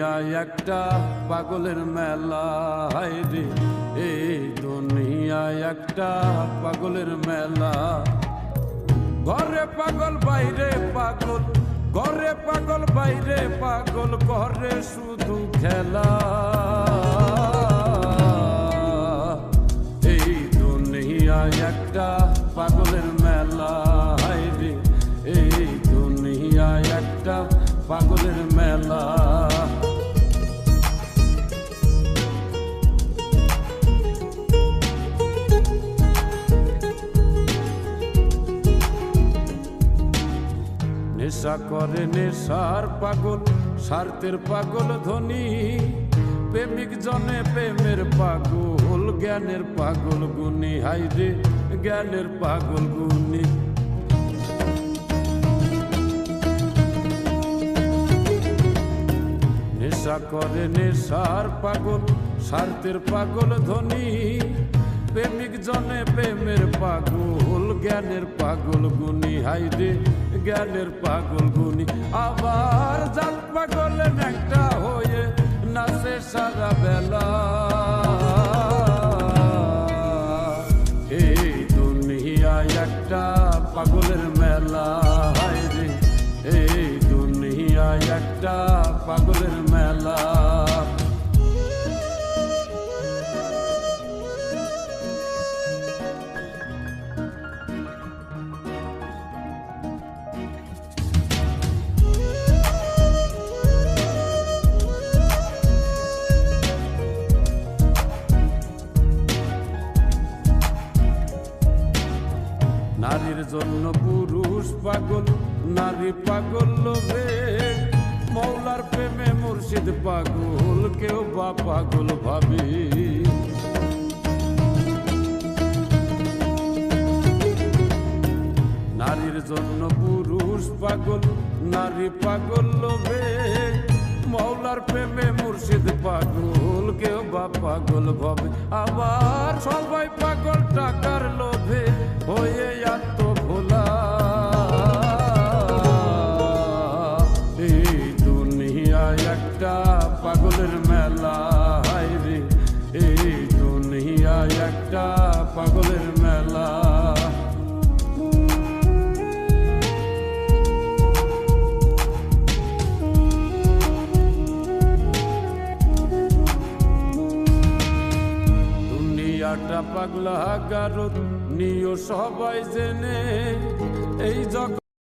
একটা পাগলের মেলা রে। এই দুনিয়ায় একটা পাগলের মেলা। ঘরে পাগল, বাইরে পাগল। ঘরে পাগল, বাইরে পাগল, ঘরে শুধু খেলা। নেশা করে নেশার পাগল, স্বার্থের পাগল ধনী। প্রেমিক জনে প্রেমের পাগল, জ্ঞানের পাগল গুণী হাইরে জ্ঞানের পাগল গুণী। নেশা করে নেশার পাগল, স্বার্থের পাগল ধনী। প্রেমিক জনে প্রেমের পাগল, জ্ঞানের পাগল গুণী হাইরে জ্ঞানের পাগল গুনি আবার জাল পাগল একটা হয়ে নাচে সারা বেলা। এই দুনিয়ায় একটা পাগলের মেলা হাইরে এই দুনিয়ায় একটা পাগলের মেলা। নারীর জন্য পুরুষ পাগল, নারী পাগল লোভে। মৌলার প্রেমে মুর্শিদ পাগল, কেউ বা পাগল ভাবে। নারীর জন্য পুরুষ পাগল, নারী পাগল লোভে। মৌলার প্রেমে মুর্শিদ পাগল, কেউ বা পাগল ভাবে। আবার সবাই পাগল, টাকার লোভে। পাগলা গারদ নিও সবাই জেনে। এই জগৎ